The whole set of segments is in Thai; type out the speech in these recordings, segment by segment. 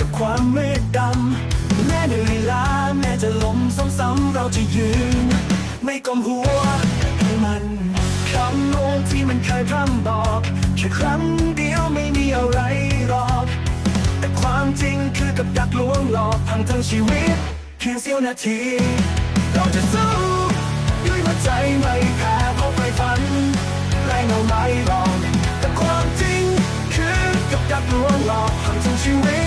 กับความมืดดำแม้เหนื่อยล้าแม้จะล้มซ้ำๆเราจะยืน ไม่ก้มหัวให้มันคำโน้นที่มันเคยพร่ำบอกแค่ครั้งเดียวไม่มีอะไรหรอก แต่ความจริงคือกับดักลวงหลอกพังทั้งชีวิตเพียงเสี้ยวนาที เราจะสู้ด้วยหัวใจไม่แพ้เพราะไฟฝันแรงเอาไม่หลอกแต่ความจริงคือกับดักลวงหลอกพังทั้งชีวิต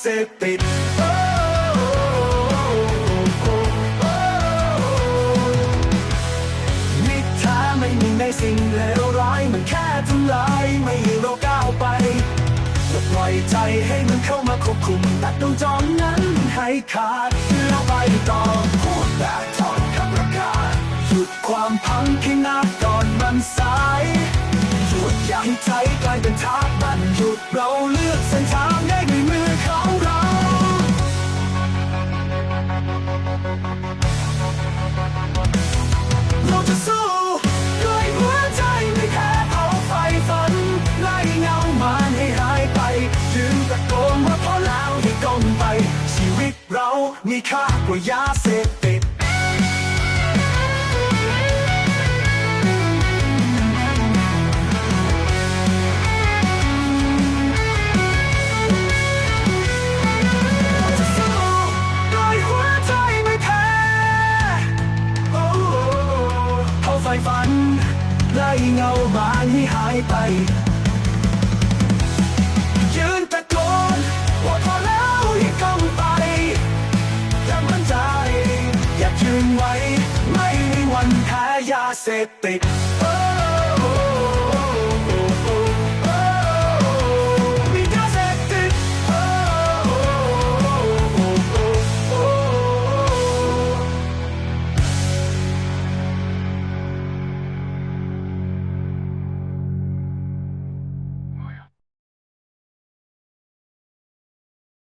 เสพติดนิทาไม่มีในสิ่งเลวร้ายมันแค่ทำลายไม่ให้เราก้าวไปปล่อยใจให้มันเข้ามาควบคุมตัดดวงจรนั้นให้ขาดแล้วไปต่อพูดแบบถอดคำประกาศหยุดความพังที่นาก่อนมันสายหยุดอย่าให้ใจกลายเป็นทาสมันหยุดเราเลื มีค่ากว่ายาเสพติดไม่แพ้โอ้เขาไฟฝันไล่เงามานให้หายไป ยืนไว้ ไม่มีวันแพ้ยาเสพติด